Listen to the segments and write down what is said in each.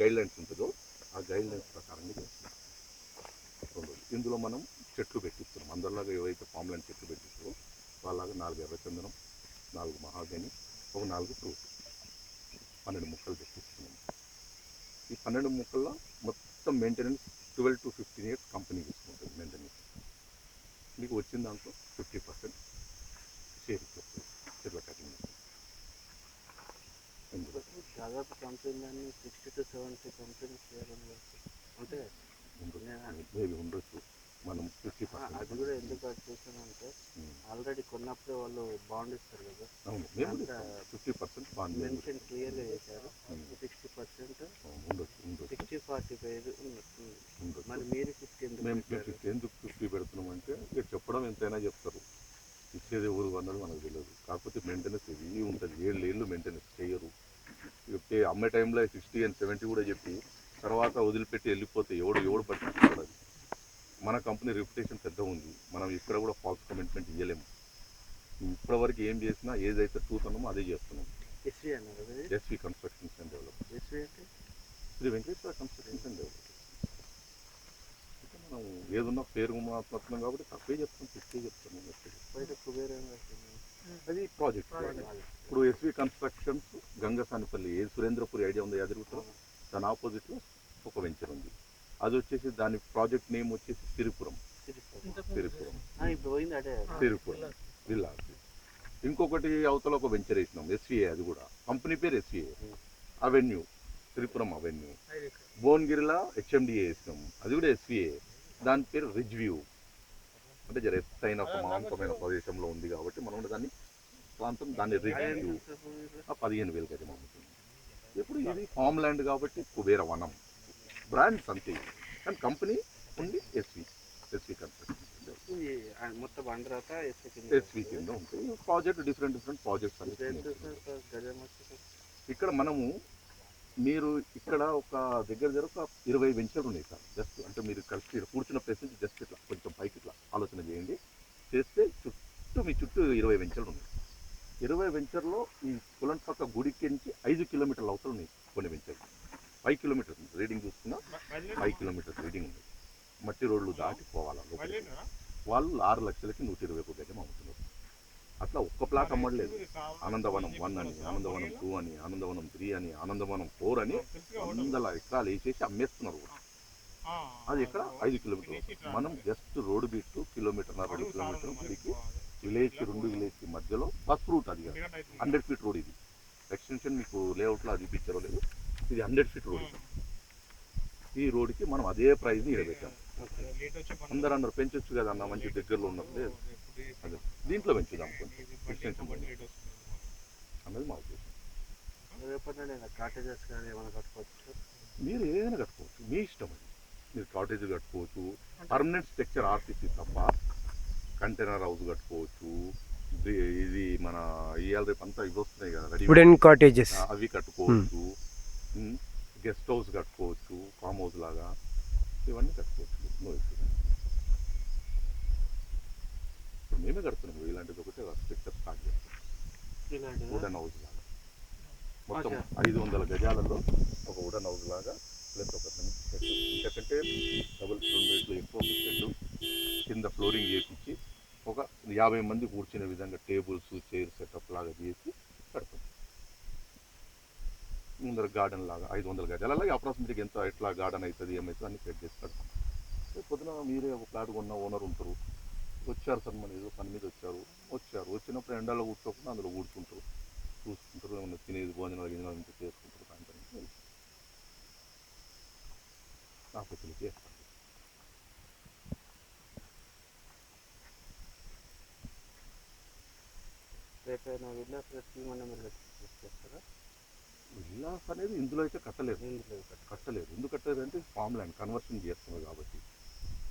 Guide lines ఉంటుందో ఆ guide lines ప్రకారంగా చేస్తున్నాం. ఇందులో మనం చెట్లు పెట్టిస్తున్నాం. అందరిలాగా ఏవైతే ఫామ్ చెట్లు పెట్టిస్తారో వాళ్ళలాగా నాలుగు ఎర్రచందనం నాలుగు మహాగని ఒక నాలుగు ఫ్రూట్ పన్నెండు ముక్కలు పెట్టిస్తున్నాం. ఈ పన్నెండు ముక్కల్లో మొత్తం maintenance twelve to fifteen years company తీసుకుంటుంది మెయింటెనెన్స్ మీకు వచ్చిన దాంట్లో ఫిఫ్టీ పర్సెంట్ షేర్ ఇచ్చేస్తుంది చెట్ల కటింగ్ ఇందులో దాదాపు company sixty to seventy companies చేయడం అంటే మేబీ ఉండొచ్చు. మనం ఫిఫ్టీ అది కూడా ఎందుకు అది చూసానంటే ఆల్రెడీ కొన్నప్పుడే వాళ్ళు బాండ్ ఇస్తారు కదా. ఫిఫ్టీ పర్సెంట్ బాగా మెన్షన్ క్లియర్గా చేశారు. సిక్స్టీ పర్సెంట్ ఉండొచ్చు సిక్స్టీ ఫార్టీ ఫైవ్ మరి మీరు ఫిఫ్టీ ఎందుకు మేము? ఫిఫ్టీ ఎందుకు ఫిఫ్టీ పెడుతున్నాం అంటే ఇక చెప్పడం ఎంతైనా చెప్తారు. ఇచ్చేది ఎవరు అన్నది మనకు తెలియదు. కాకపోతే మెయింటెనెన్స్ ఇది ఉంటుంది. ఏళ్ళు ఏళ్ళు మెయింటెనెన్స్ అమ్మే టైంలో సిక్స్టీ అండ్ సెవెంటీ కూడా చెప్పి తర్వాత వదిలిపెట్టి వెళ్ళిపోతే ఎవడు ఎవడు పట్టించుకోడు అది. మన కంపెనీ రెప్యుటేషన్ పెద్ద ఉంది. మనం ఇక్కడ కూడా ఫాల్స్ కమిట్మెంట్ ఇవ్వలేము ఇప్పటివరకు ఏం చేసినా ఏదైతే చూస్తున్నామో అదే చేస్తున్నాం. SV constructions and develop SV అంటే? Shri Venkateshwara constructions and develop అంటే మనం ఏదున్నా పేరు మాట్లాడుతున్నాం కాబట్టి తక్కువే చెప్తాం ఫిఫ్టీ చెప్తాం. బయట కుబేరం. అది ప్రాజెక్ట్ ఇప్పుడు ఎస్వి కన్స్ట్రక్షన్స్ గంగసానిపల్లి ఏ సురేంద్రపురి ఐడియా ఉంది యాదగిరిగుట్టలో దాని ఆపోజిట్లో ఒక వెంచర్ ఉంది. అది వచ్చేసి దాని ప్రాజెక్ట్ నేమ్ వచ్చేసి సిరిపురం సిరిపురం. సిరిపురం విల్లా ఇంకొకటి అవతల ఒక వెంచర్ వేసినాం ఎస్విఏ అది కూడా. కంపెనీ పేరు ఎస్విఏ అవెన్యూ సిరిపురం అవెన్యూ భువనగిరిలో హెచ్ఎండిఏ వేసినాం. అది కూడా ఎస్విఏ దాని పేరు రిజ్ వ్యూ అంటే జర ఎత్తైన ఒక ప్రదేశంలో ఉంది కాబట్టి మనం దాన్ని ప్రాంతం దాన్ని రిజ్ వ్యూ ఆ పదిహేను వేలకి అయితే అమ్ముతుంది ఇప్పుడు ఇది ఫామ్ ల్యాండ్ కాబట్టి కుబేర వనం. బ్రాండ్స్ అంతే. కానీ కంపెనీ ఉంది ఎస్వి ఎస్వి కన్స్ట్రక్షన్ ఎస్వి కింద ఉంటాయి ప్రాజెక్ట్ డిఫరెంట్ డిఫరెంట్ ప్రాజెక్ట్స్ ఇక్కడ మనము మీరు ఇక్కడ ఒక దగ్గర దగ్గర ఒక ఇరవై వెంచర్లు ఉన్నాయి సార్. జస్ట్ అంటే మీరు కలిసి కూర్చున్న ప్లేస్ నుంచి జస్ట్ ఇట్లా కొంచెం పైకి ఇట్లా ఆలోచన చేయండి. చేస్తే చుట్టూ మీ చుట్టూ ఇరవై వెంచర్లు ఉన్నాయి. ఇరవై వెంచర్లో ఈ కులంట్ పక్క గుడికి నుంచి ఐదు కిలోమీటర్ల అవతల ఉన్నాయి కొన్ని వెంచర్లు ఫైవ్ కిలోమీటర్స్ రీడింగ్ చూసుకున్నా ఫైవ్ కిలోమీటర్స్ రీడింగ్ ఉంది. మట్టి రోడ్లు దాటి పోవాలా లోపలికి. వాళ్ళు ఆరు లక్షలకి నూట ఇరవై ఒక గజం అమ్ముతున్నారు. అట్లా ఒక్క ప్లాట్ అమ్మడలేదు ఆనందవనం వన్ అని ఆనందవనం టూ అని ఆనందవనం త్రీ అని ఆనందవనం ఫోర్ అని వందల ఎకరాలు వేసేసి అమ్మేస్తున్నారు కూడా. అది ఎక్కడ? ఐదు కిలోమీటర్లు మనం జస్ట్ రోడ్డు బిట్టు కిలోమీటర్ రెండు కిలోమీటర్ గుడికి విలేజ్ రెండు విలేజ్కి మధ్యలో బస్ రూట్ అది హండ్రెడ్ ఫీట్ రోడ్ ఇది. ఎక్స్టెన్షన్ మీకు లేఅవుట్లో అది పిక్చర్ లేదు. ఇది హండ్రెడ్ ఫీట్ రోడ్ ఈ రోడ్కి మనం అదే ప్రైజ్ ఇడబెట్టాం అందరు అందరు పెంచొచ్చు కదా అన్న మంచి దగ్గరలో ఉన్నప్పుడు అదే. దీంట్లో పెంచుదాం కొంచెం. ఎక్స్టెన్షన్ అన్నది మా ఉద్దేశం. కాటేజెస్ కానీ ఏమైనా కట్టుకోవచ్చు? మీరు ఏదైనా కట్టుకోవచ్చు. మీ ఇష్టం అది. మీరు కాటేజ్ కట్టుకోవచ్చు. పర్మనెంట్ స్ట్రక్చర్ ఆర్సీసీ తప్ప కంటైనర్ హౌస్ కట్టుకోవచ్చు. ఇది- మన ఇవాళ రేపు అంతా ఇవి వస్తున్నాయి కదా రెడీ వుడెన్ కాటేజెస్ అవి కట్టుకోవచ్చు. గెస్ట్ హౌస్ కట్టుకోవచ్చు. ఫామ్ హౌస్ లాగా. ఇవన్నీ కట్టుకోవచ్చు. నో ఇష్యూ ఇప్పుడు మేమే కడుతున్నాం. ఇలాంటిది ఒకటి స్ట్రక్చర్ స్టార్ట్ చేస్తాం. వుడెన్ హౌస్ లాగా. మొత్తం. ఐదు వందల గజాలలో ఒక వుడెన్ హౌస్ లాగా ప్లస్ ఒక ఇంతకంటే డబుల్ రేట్లు ఎక్కువ షెడ్ కింద ఫ్లోరింగ్ చేపించి ఒక యాభై మంది కూర్చునే విధంగా టేబుల్స్ చైర్ సెటప్ లాగా చేసి కడతాం ముందర గార్డెన్ లాగా ఐదు వందల గజాలు అలాగే అప్రాక్సిమేట్గా ఎంత ఎట్లా గార్డెన్ అవుతుంది ఏమవుతుంది అన్ని సెట్ చేసి కడతాం పొద్దున మీరే ఒక ప్లాట్ కొన్న ఓనర్ ఉంటారు. వచ్చారు సార్ మన ఏదో పని మీద వచ్చారు. వచ్చారు. వచ్చినప్పుడు ఎండలో కూర్చోకుండా అందులో కూర్చుంటారు. చూసుకుంటారు ఏమన్నా తినేది భోజనాలు గిజనాలు ఇంత చేసుకుంటారు సాయంత్రం. చేస్తాను. రేపైనా విల్లాస్ అనేది ఇందులో అయితే కట్టలేదు. కట్టలేదు. ఎందుకు కట్టలేదు. అంటే ఫామ్ ల్యాండ్ కన్వర్షన్ చేస్తున్నారు కాబట్టి.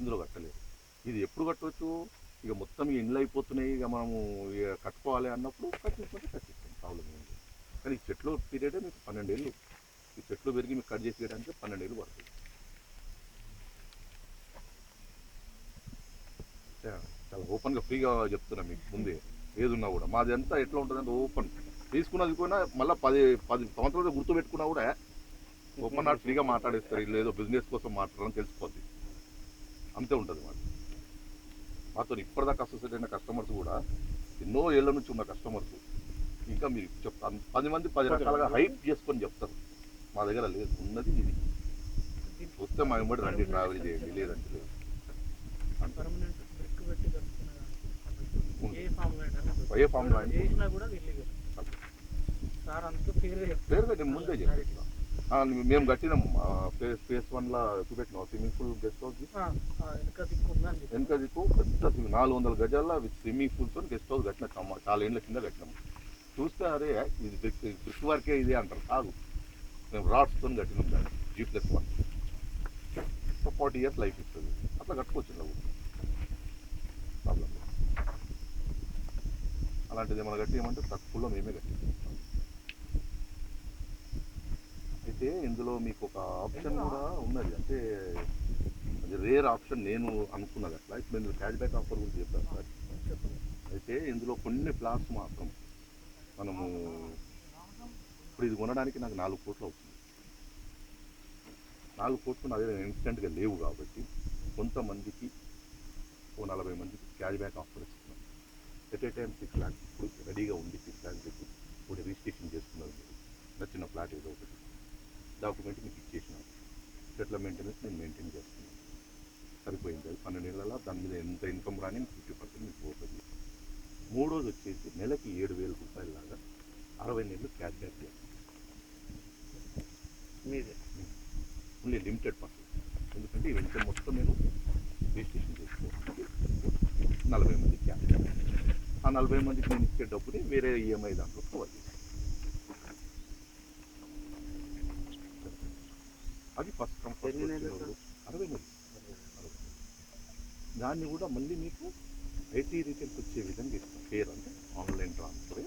ఇందులో కట్టలేదు. ఇది ఎప్పుడు కట్టవచ్చు ఇక మొత్తం ఎండ్లు ఇండ్లు అయిపోతున్నాయి ఇక మనము ఇక కట్టుకోవాలి అన్నప్పుడు కట్టించుకుంటే కట్టిస్తాం ప్రాబ్లం ఏంటి కానీ ఈ చెట్లు పీరియడే మీకు పన్నెండేళ్ళు. ఈ చెట్లు పెరిగి మీకు కట్ చేసి చేయడానికి పన్నెండేళ్ళు పడుతుంది. చాలా ఓపెన్గా ఫ్రీగా చెప్తున్నా మీకు ముందే. ఏదున్నా కూడా. మాది అంతా ఎట్లా ఉంటుందంటే ఓపెన్. తీసుకున్నది కూడా మళ్ళీ పది పది సంవత్సరాలు గుర్తుపెట్టుకున్నా కూడా ఓపెన్ హార్ట్ ఫ్రీగా మాట్లాడేస్తారు. వీళ్ళు ఏదో బిజినెస్ కోసం మాట్లాడాలని తెలిసిపోద్ది. అంతే ఉంటుంది మాట మాతో ఇప్పటిదాకా అసోసియేట్ అయిన కస్టమర్స్ కూడా ఎన్నో ఏళ్ళ నుంచి ఉన్న కస్టమర్స్ ఇంకా మీరు చెప్తాను పది మంది పది రకాలుగా హైప్ చేసుకొని చెప్తారు. మా దగ్గర లేదు. ఉన్నది ఇది. వస్తే మా వెంబడి రండి ట్రావెల్ చేయండి. లేదంటే లేదు. ఏ పేరు ముందే చెప్పేసిన ఆ, మేము కట్టినాం ఫేస్ వన్ లా చూపెట్టినాం. స్విమ్మింగ్ పూల్ గెస్ట్ హౌస్ వెనక దిక్కు పెద్ద నాలుగు వందల గజాల విత్ స్విమ్మింగ్ పూల్తో గెస్ట్ హౌస్ కట్టిన. చాలా ఏళ్ళ కింద కట్టినాం. చూస్తే అరే ఇది బ్రిక్ బ్రిక్ వర్కే ఇది అంటారు. కాదు. మేము రాడ్స్తో కట్టినాం దాన్ని. G plus one. Forty years life ఇస్తుంది. అట్లా కట్టుకోవచ్చు ఇలా ప్రాబ్లం అలాంటిది ఏమైనా కట్టేయమంటే తక్కువలో మేమే కట్టిస్తాం అయితే ఇందులో మీకు ఒక ఆప్షన్ కూడా ఉన్నది. అంటే అది రేర్ ఆప్షన్ నేను అనుకున్నది అట్లా ఇప్పుడు ఇందులో క్యాష్ బ్యాక్ ఆఫర్ గురించి చెప్పాను సార్ అయితే ఇందులో కొన్ని ప్లాట్స్ మాత్రం మనము ఇప్పుడు ఇది కొనడానికి నాకు నాలుగు కోట్లు అవుతుంది. నాలుగు కోట్లు నా దగ్గర ఇన్స్టెంట్గా లేవు కాబట్టి కొంతమందికి ఓ నలభై మందికి క్యాష్ బ్యాక్ ఆఫర్ ఇస్తున్నాం at a time six lakhs ఇప్పుడు రెడీగా ఉంది సిక్స్ ల్యాక్స్ ఇప్పుడు రిజిస్ట్రేషన్ చేసుకున్నారు. మీరు నచ్చిన ఫ్లాట్ ఏదో ఒకటి డాక్యుమెంట్ మీకు ఇచ్చేసినాను చెట్ల మెయింటెనెన్స్ నేను మెయింటైన్ చేస్తున్నాను. సరిపోయింది. అది పన్నెండు నెలల దాని మీద ఎంత ఇన్కమ్ రాని ఫిఫ్టీ పర్సెంట్ మీకు పోతుంది మూడోది వచ్చేసి నెలకి ఏడు వేల రూపాయల లాగా అరవై నెలలు క్యాష్ బ్యాక్ చేస్తాం మీదే? ఓన్లీ లిమిటెడ్ పర్సెంట్ ఎందుకంటే ఈ వెంచర్ మొత్తం నేను రిజిస్ట్రేషన్ చేసుకోవాలి నలభై మంది క్యాష్ ఆ నలభై మందికి నేను ఇచ్చే డబ్బుని వేరే ఈఎంఐ దాంట్లో అది ఫస్ట్ కంఫర్ట్? అరవై నెలలు. దాన్ని కూడా మళ్ళీ మీకు ఐటీ రీటైల్కి వచ్చే విధంగా ఇస్తాం. పేరు అంటే ఆన్లైన్ ట్రాన్స్ఫర్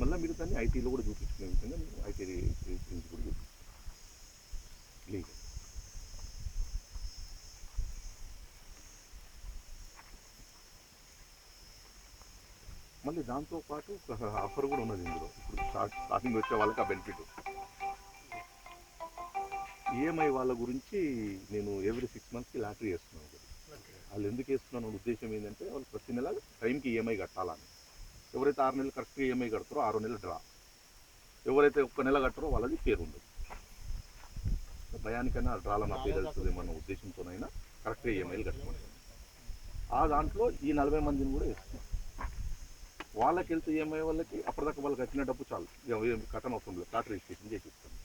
మళ్ళీ మీరు దాన్ని ఐటీలో కూడా చూపించుకునే విధంగా మీరు ఐటీ రీటైల్స్ కూడా చూపిస్తాం లీగల్ మళ్ళీ దాంతో పాటు ఒక ఆఫర్ కూడా ఉన్నది ఇందులో. ఇప్పుడు స్టార్ట్ స్టార్టింగ్ వచ్చే వాళ్ళకి ఆ బెనిఫిట్ ఈఎంఐ వాళ్ళ గురించి నేను ఎవ్రీ సిక్స్ మంత్స్కి లాటరీ వేస్తున్నాను. వాళ్ళు ఎందుకు వేస్తున్నాను ఉద్దేశం ఏంటంటే వాళ్ళు ప్రతి నెల టైంకి ఈఎంఐ కట్టాలని. ఎవరైతే ఆరు నెలలు కరెక్ట్గా ఈఎంఐ కడతారో ఆరు నెలలు డ్రా. ఎవరైతే ఒక్క నెల కట్టారో వాళ్ళది పేరు ఉండదు. భయానికైనా డ్రాలో నా పేరు వెళ్తుందేమన్న ఉద్దేశంతోనైనా కరెక్ట్గా ఈఎంఐలు కట్టమని ఆ దాంట్లో ఈ నలభై మందిని కూడా వేస్తున్నాం. వాళ్ళకి వెళ్తే ఈఎంఐ వాళ్ళకి అప్పటిదాకా వాళ్ళు కట్టిన డబ్బు చాలు. ఇక ఏం కట్టన అవసరం లేదు. ఫ్లాట్ రిజిస్ట్రేషన్ చేసి ఇస్తాను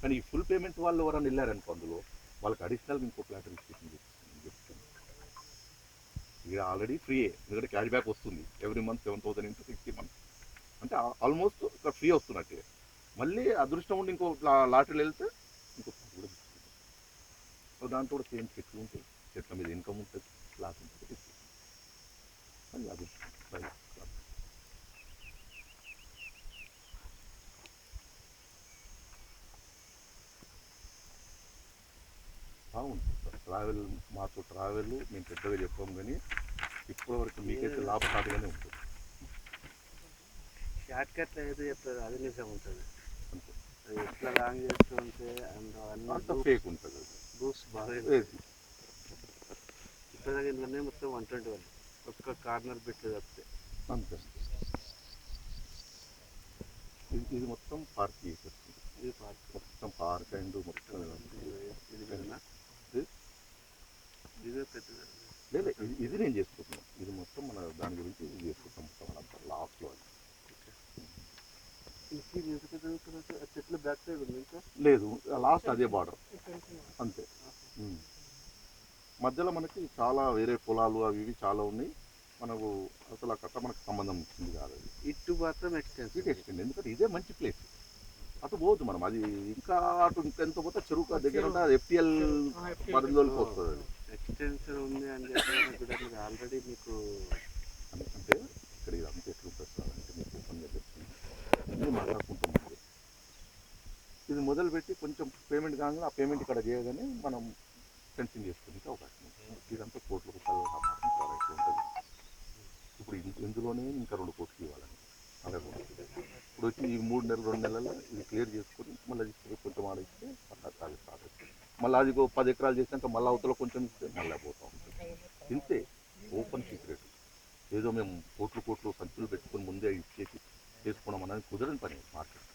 కానీ ఈ ఫుల్ పేమెంట్ వాళ్ళు ఎవరైనా వెళ్ళారనుకో అందులో వాళ్ళకి అడిషనల్గా ఇంకో ఫ్లాట్ రిజిస్ట్రేషన్ చెప్తాను. ఇక ఆల్రెడీ ఫ్రీయే ఎందుకంటే క్యాష్ బ్యాక్ వస్తుంది. Every month seven thousand into sixty month అంటే ఆల్మోస్ట్ ఇక్కడ ఫ్రీ వస్తున్నట్టే. మళ్ళీ అదృష్టం ఉండి ఇంకో లాటరీలు వెళ్తే ఇంకో కూడా సో దాంట్లో కూడా సేమ్ చెట్లు ఉంటాయి చెట్ల మీద ఇన్కమ్ ఉంటుంది లాస్ ఉంటుంది. మళ్ళీ అదృష్టం ట్రావెల్ మాతో ట్రావెల్ మేము పెద్దగా చెప్పాము కానీ ఇప్పటివరకు మీకైతే లాభసాటిగానే ఉంటుంది. షార్ట్ కట్ ఏదో చెప్తారు అది నిజం ఉంటుంది. అంతే. అది ఎట్లా లాంగ్ చేస్తూ ఉంటే అంత అన్ని ఫేక్ ఉంటుంది. బూస్ బాగా? ఇప్పటిదాకా ఇంట్లోనే మొత్తం వన్ ట్వంటీ వన్. ఒక్క కార్నర్ బిట్లు తప్పితే అంతే. ఇది ఇది మొత్తం పార్క్ చేసేస్తుంది. ఇది పార్క్. మొత్తం పార్క్ అండ్ మొత్తం ఇది పెద్దనా ఇది? ఇదే పెద్దది లేదు ఇది నేను చేసుకుంటున్నాను. ఇది మొత్తం మన దాని గురించి ఇది చేసుకుంటాం మొత్తం అంతా లాస్ట్లో బ్యాక్ సైడ్ లేదు లాస్ట్ అదే బార్డర్ అంతే. మధ్యలో మనకి చాలా వేరే పొలాలు అవి ఇవి చాలా ఉన్నాయి. మనకు అసలు కట్ట మనకు సంబంధం ఇచ్చింది కాదు ఇటు మాత్రం ఎక్స్టెన్స్ ఇది ఎక్స్టెండ్ ఎందుకంటే ఇదే మంచి ప్లేస్ అటు పోవద్దు మనం. అది ఇంకా అటు ఇంకా ఎంత పోతే చెరువు దగ్గర ఎఫ్టిఎల్ పరిధిలోకి వస్తుంది అది. ఎక్స్టెన్షన్ ఉంది అని చెప్పడానికి కూడా మీరు ఆల్రెడీ మీకు అంటే ఇక్కడ ఇదంతా ఎట్లుంటుంది సార్ అంటే మీకు ఓపెన్గా చెప్తుంది అన్నీ ఇది మొదలుపెట్టి కొంచెం పేమెంట్ కాగానే ఆ పేమెంట్ ఇక్కడ చేయగానే మనం ఫెన్సింగ్ చేసుకునే అవకాశం ఉంటుంది ఇదంతా కోట్ల రూపాయలు ఉంటుంది. ఇప్పుడు ఇందులోనే ఇంకా రెండు కోట్లు ఇవ్వాలని ఇప్పుడు వచ్చి ఈ మూడు నెలలు రెండు నెలల్లో ఇది క్లియర్ చేసుకొని మళ్ళీ అది కొంచెం ఆడిస్తే మళ్ళీ అది మళ్ళీ అది పది ఎకరాలు చేసినాక మళ్ళీ అవతల కొంచెం ఇస్తే మళ్ళీ పోతాం ఉంటుంది. ఇంతే ఓపెన్ సీక్రెట్. ఏదో మేము కోట్లు కోట్లు సంచులు పెట్టుకుని ముందే ఇచ్చేసి చేసుకున్నాం అనేది కుదరని పని మార్కెట్.